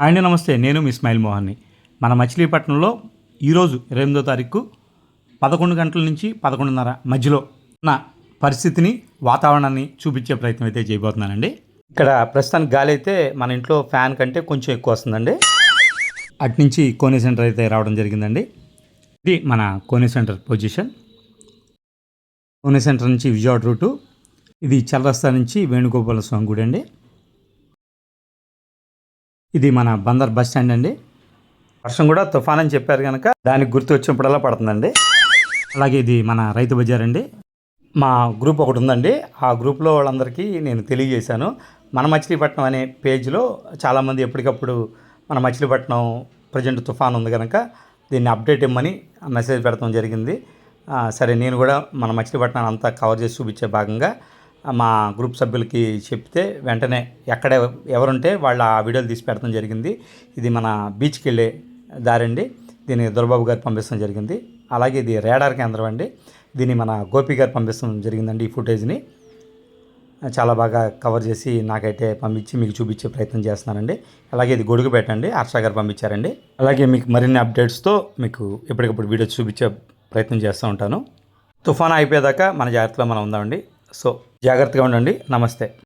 అండి నమస్తే నేను మీ స్మైల్ మోహన్ని. మన మచిలీపట్నంలో ఈరోజు ఇరవై ఎనిమిదో తారీఖు పదకొండు గంటల నుంచి పదకొండున్నర మధ్యలో ఉన్న పరిస్థితిని వాతావరణాన్ని చూపించే ప్రయత్నం అయితే చేయబోతున్నానండి. ఇక్కడ ప్రస్తుతానికి గాలి అయితే మన ఇంట్లో ఫ్యాన్ కంటే కొంచెం ఎక్కువ వస్తుందండి. అటు నుంచి కోనే సెంటర్ అయితే రావడం జరిగిందండి. ఇది మన Kone centre position. Kone centre నుంచి విజయవాడ రూటు. ఇది చల్లరస్తా నుంచి వేణుగోపాల స్వామి గుడి అండి. ఇది మన బందర్ బస్ స్టాండ్ అండి. వర్షం కూడా తుఫాన్ అని చెప్పారు కనుక దానికి గుర్తు వచ్చినప్పుడల్లా పడుతుందండి. అలాగే ఇది మన రైతు బజార్ అండి. మా గ్రూప్ ఒకటి ఉందండి. ఆ గ్రూప్లో వాళ్ళందరికీ నేను తెలియజేశాను. మన మచిలీపట్నం అనే పేజ్లో చాలామంది ఎప్పటికప్పుడు మన మచిలీపట్నం ప్రజెంట్ తుఫాన్ ఉంది కనుక దీన్ని అప్డేట్ ఇమ్మని మెసేజ్ పెడతాం జరిగింది. సరే నేను కూడా మన మచిలీపట్నం అంతా కవర్ చేసి చూపించే భాగంగా మా గ్రూప్ సభ్యులకి చెప్తే వెంటనే ఎక్కడ ఎవరుంటే వాళ్ళ ఆ వీడియోలు తీసి పెడతాం జరిగింది. ఇది మన బీచ్కి వెళ్ళే దారండి. దీన్ని దుర్బాబు గారు పంపించడం జరిగింది. అలాగే ఇది రేడార్ కేంద్రం అండి. దీన్ని మన గోపి గారు పంపించడం జరిగిందండి ఈ ఫుటేజ్ని. చాలా బాగా కవర్ చేసి నాకైతే పంపించి మీకు చూపించే ప్రయత్నం చేస్తున్నానండి అలాగే ఇది గొడుగు పెట్టండి హర్ష గారు పంపించారండి. అలాగే మీకు మరిన్ని అప్డేట్స్తో మీకు ఎప్పటికప్పుడు వీడియో చూపించే ప్రయత్నం చేస్తూ ఉంటాను. తుఫాన్ అయిపోయేదాకా మన జాగ్రత్తలో మనం ఉందామండి. సో జాగ్రత్తగా ఉండండి. నమస్తే.